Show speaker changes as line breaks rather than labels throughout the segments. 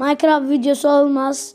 Minecraft videosu olmaz.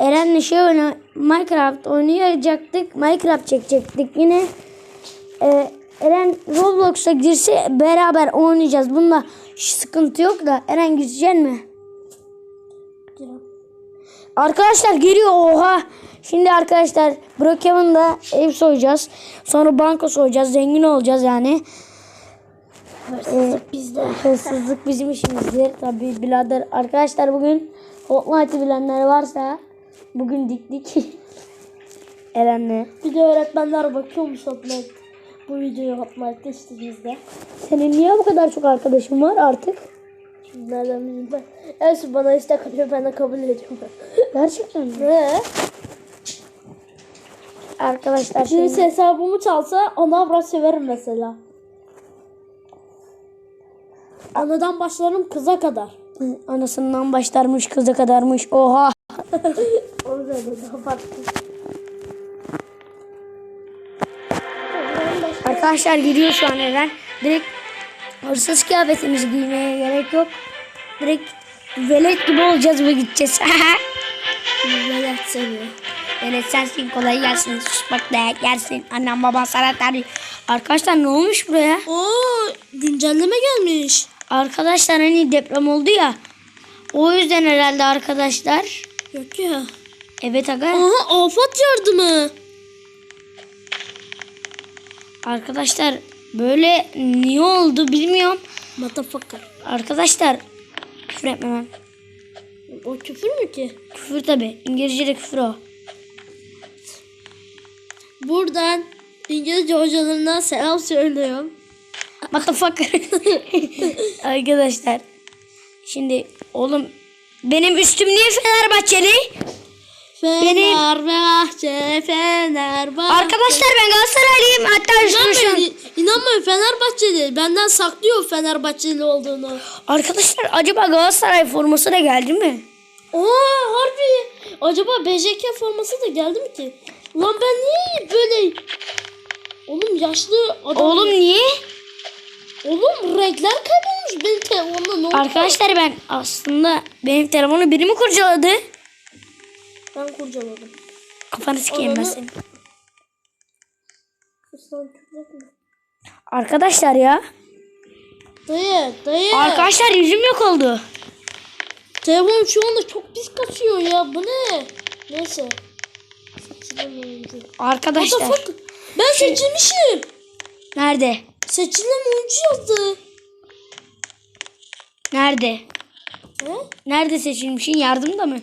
Eren'le şey oyna Minecraft oynayacaktık. Minecraft çekecektik yine. Ee, Eren Roblox'a girse beraber oynayacağız. Bunda sıkıntı yok da Eren girecek mi? Arkadaşlar geliyor oha. Şimdi arkadaşlar Brookhaven'da ev soyacağız. Sonra banka soyacağız. Zengin olacağız yani. Hırsızlık bizde. Hırsızlık bizim işimizdir. Tabii birader. Arkadaşlar bugün Fortnite'ı bilenler varsa bugün diktik. Eren'le.
Bir de öğretmenler bakıyormuş Hotmart. Bu videoyu Hotmart'ta istediğinizde.
Senin niye bu kadar çok arkadaşın var artık?
Nereden bileyim ben. Elsi bana istek atıyor ben de kabul ediyorum.
Gerçekten mi?
Ne?
Arkadaşlar
Şimdi
şimdi
hesabımı çalsa ona avrat severim mesela. Anadan başlarım kıza kadar.
Anasından başlarmış kıza kadarmış. Oha.
Onu da farklı.
Arkadaşlar giriyor şu an Eren. Direkt hırsız kıyafetimizi giymeye gerek yok. Direkt velet gibi olacağız ve gideceğiz. velet seviyor. Velet sensin kolay gelsin. Sus bak dayak yersin. Annem baban sana tarih. Arkadaşlar ne olmuş buraya?
Oo güncelleme gelmiş.
Arkadaşlar hani deprem oldu ya. O yüzden herhalde arkadaşlar.
Yok ya.
Evet aga.
Aha afet yardımı.
Arkadaşlar böyle niye oldu bilmiyorum.
Motherfucker.
Arkadaşlar küfür etmemem.
O küfür mü ki?
Küfür tabi. İngilizce'de küfür o.
Buradan İngilizce hocalarına selam söylüyorum.
Motherfucker. Arkadaşlar. Şimdi oğlum benim üstüm niye Fenerbahçeli?
Fenerbahçe, Fenerbahçe.
Arkadaşlar ben Galatasaraylıyım. Hatta
İnanmayın, inanmayın Fenerbahçeli. Benden saklıyor Fenerbahçeli olduğunu.
Arkadaşlar acaba Galatasaray forması da geldi mi?
Oo harbi. Acaba BJK forması da geldi mi ki? Ulan ben niye böyle... Oğlum yaşlı adam...
Oğlum niye?
Oğlum renkler kaybolmuş benim telefonumda ne oldu?
Arkadaşlar ben aslında benim telefonu biri mi kurcaladı?
Ben kurcaladım.
Kafanı sikeyim ben senin. Arkadaşlar ya.
Dayı, dayı.
Arkadaşlar yüzüm yok oldu.
Telefon şu anda çok pis kaçıyor ya. Bu ne? Neyse.
Arkadaşlar.
Ben seçilmişim.
Nerede?
Seçilen oyuncu yazdı.
Nerede?
He?
Nerede seçilmişin? Yardımda mı?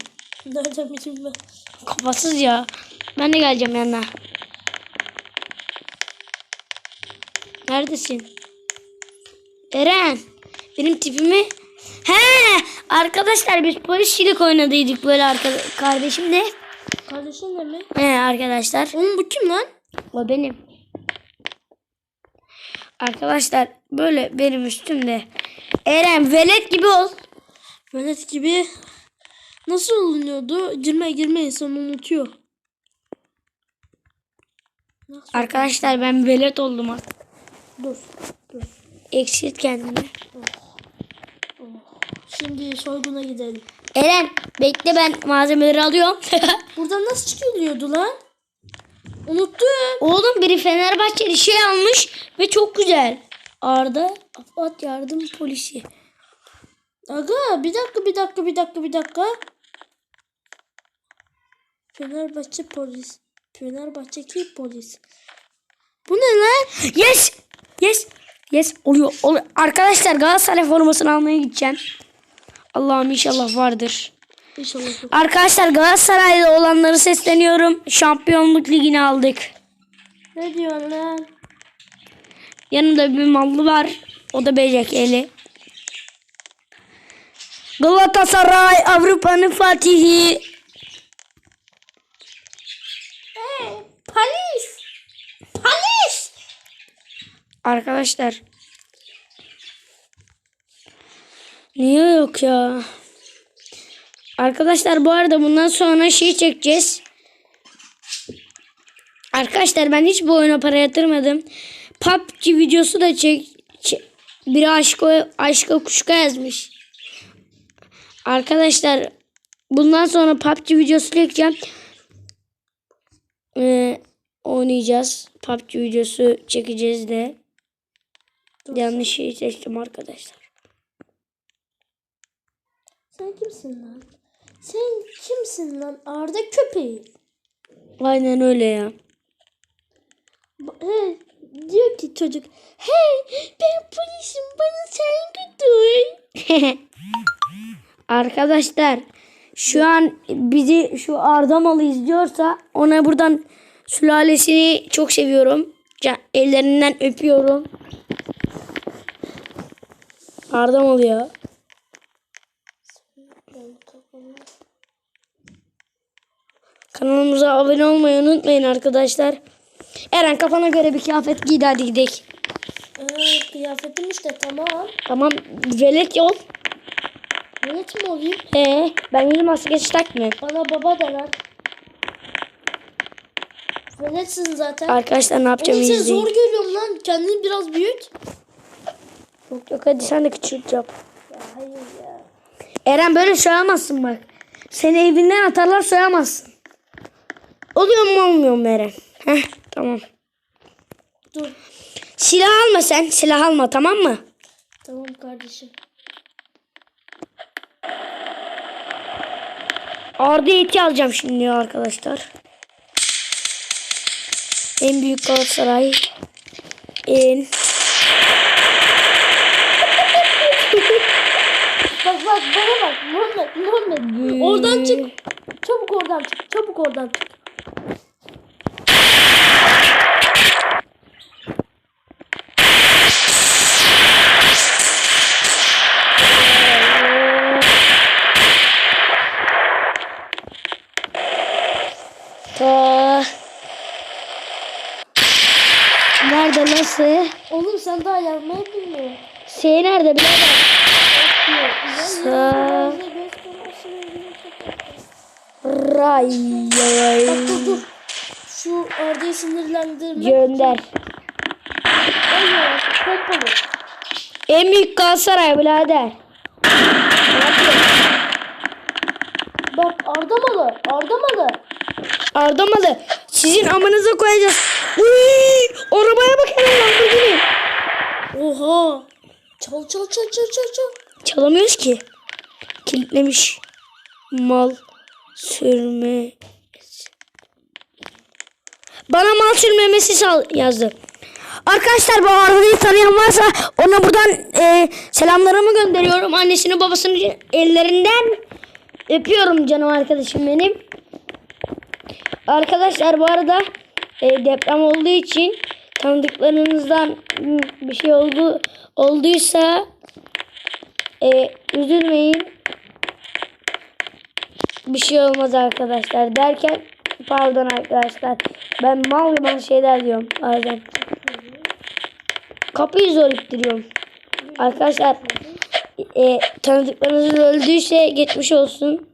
Nereden bileyim ben?
Kafasız ya. Ben de geleceğim yanına. Neredesin? Eren. Benim tipimi... He! Arkadaşlar biz polisçilik oynadıydık böyle arka- kardeşimle.
Kardeşin de mi?
He arkadaşlar.
Oğlum bu kim lan?
O benim. Arkadaşlar böyle benim üstümde. Eren velet gibi ol.
Velet gibi. Nasıl olunuyordu? Girme girme insan unutuyor. Nasıl?
Arkadaşlar ben velet oldum artık.
Dur. Dur.
Eksilt kendini.
Şimdi soyguna gidelim.
Eren bekle ben malzemeleri alıyorum.
Buradan nasıl çıkılıyordu lan? Unuttum.
Oğlum biri Fenerbahçeli şey almış ve çok güzel. Arda Afat Yardım Polisi.
Aga bir dakika bir dakika bir dakika bir dakika. Fenerbahçe polis. Fenerbahçe'ki polis. Bu ne lan?
Yes! Yes! Yes! Oluyor. oluyor. Arkadaşlar Galatasaray formasını almaya gideceğim. Allah'ım inşallah vardır.
İnşallah.
Arkadaşlar Galatasaraylı olanları sesleniyorum. Şampiyonluk ligini aldık.
Ne diyorsun lan?
Yanında bir mallı var. O da BCK'li. Galatasaray Avrupa'nın fatihi.
Polis! Polis!
Arkadaşlar. Niye yok ya? Arkadaşlar bu arada bundan sonra şey çekeceğiz. Arkadaşlar ben hiç bu oyuna para yatırmadım. PUBG videosu da çek. çek- Biri aşka, aşka kuşka yazmış. Arkadaşlar bundan sonra PUBG videosu çekeceğim. Ee, oynayacağız. PUBG videosu çekeceğiz de. Yanlış şey seçtim arkadaşlar.
Sen kimsin lan? Sen kimsin lan? Arda köpeği.
Aynen öyle ya.
He, diyor ki çocuk. Hey ben polisim bana sen götür.
Arkadaşlar şu an bizi şu Ardamalı izliyorsa ona buradan sülalesini çok seviyorum. Can- Ellerinden öpüyorum. Ardamalı ya. Kanalımıza abone olmayı unutmayın arkadaşlar. Eren kafana göre bir kıyafet giy hadi gidelim.
Ee, kıyafetim işte tamam.
Tamam velet yol.
Velet mi olayım?
He, ben yeni maske takma.
Bana baba de lan. Veletsin zaten.
Arkadaşlar ne yapacağımı
Oğlum seni
izleyin.
zor görüyorum lan. Kendini biraz büyüt.
Yok yok hadi sen de küçült yap.
Ya hayır ya.
Eren böyle soyamazsın bak. Seni evinden atarlar soyamazsın. Oluyor mu olmuyor mu Eren? Heh tamam.
Dur.
Silah alma sen. Silah alma tamam mı?
Tamam kardeşim.
Arda eti alacağım şimdi arkadaşlar. En büyük Galatasaray. En
Bak bak bana bak. Muhammed Muhammed. Oradan çık. Çabuk oradan çık. Çabuk oradan çık.
Ta Nerede nasıl?
Oğlum sen daha yazmayı bilmiyorsun.
Şey nerede birader? Sa Ray ray.
Bak dur dur. Şu Arda'yı sinirlendirme.
Gönder.
Hayır. Pompalı.
En büyük Galatasaray birader.
Bak Arda malı. Arda malı.
Ardamalı. Sizin amınıza koyacağız. Uy, arabaya bak hemen Lamborghini.
Oha. Çal çal çal çal çal çal.
Çalamıyoruz ki. Kilitlemiş. Mal sürme. Bana mal sürmemesi sal yazdı. Arkadaşlar bu arabayı tanıyan varsa ona buradan e, selamlarımı gönderiyorum. Annesini babasını ellerinden öpüyorum canım arkadaşım benim. Arkadaşlar bu arada e, deprem olduğu için tanıdıklarınızdan bir şey oldu olduysa e, üzülmeyin. Bir şey olmaz arkadaşlar derken pardon arkadaşlar ben mal gibi şeyler diyorum bazen. Kapıyı zor ittiriyorum. Arkadaşlar e, tanıdıklarınız öldüyse geçmiş olsun.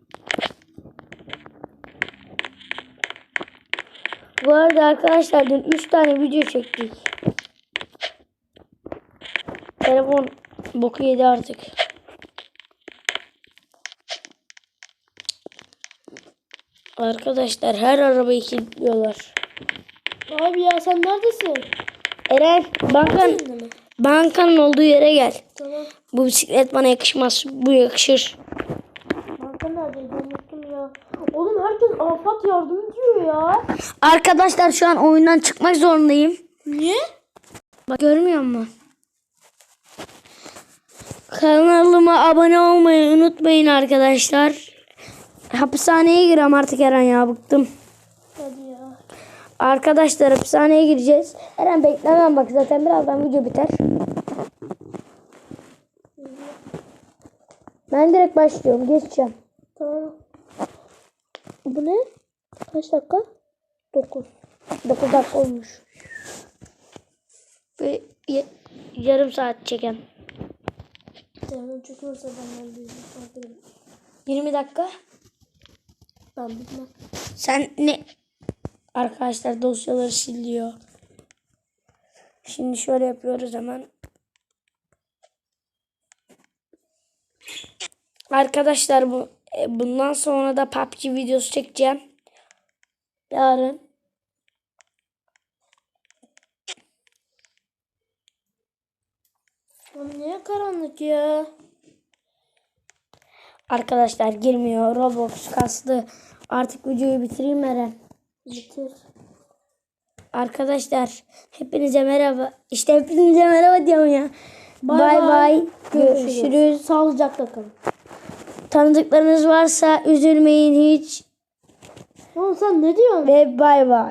Bu arada arkadaşlar dün 3 tane video çektik. Telefon boku yedi artık. Arkadaşlar her arabayı kilitliyorlar.
Abi ya sen neredesin?
Eren bankan, bankanın olduğu yere gel.
Tamam.
Bu bisiklet bana yakışmaz. Bu yakışır.
Banka neredeydi unuttum ya. Oğlum herkes afat yardım diyor ya.
Arkadaşlar şu an oyundan çıkmak zorundayım.
Niye?
Bak görmüyor musun? Kanalıma abone olmayı unutmayın arkadaşlar. Hapishaneye girem artık Eren ya bıktım.
Hadi ya.
Arkadaşlar hapishaneye gireceğiz. Eren beklemem bak zaten birazdan video biter. Ben direkt başlıyorum geçeceğim.
Tamam. Bu ne? Kaç dakika? 9.
9 dakika olmuş. Ve yarım saat çeken.
Benden bir farklı.
20 dakika.
Ben bilmem.
Sen ne? Arkadaşlar dosyaları siliyor. Şimdi şöyle yapıyoruz hemen. Arkadaşlar bu E, bundan sonra da PUBG videosu çekeceğim. Yarın.
Lan niye karanlık ya?
Arkadaşlar girmiyor. Roblox kastı. Artık videoyu bitireyim Eren.
Bitir.
Arkadaşlar hepinize merhaba. İşte hepinize merhaba diyorum ya. Bay
Bay
bay. Görüşürüz.
Sağlıcakla kalın.
Tanıdıklarınız varsa üzülmeyin hiç.
Oğlum sen ne diyorsun?
Ve bay bay.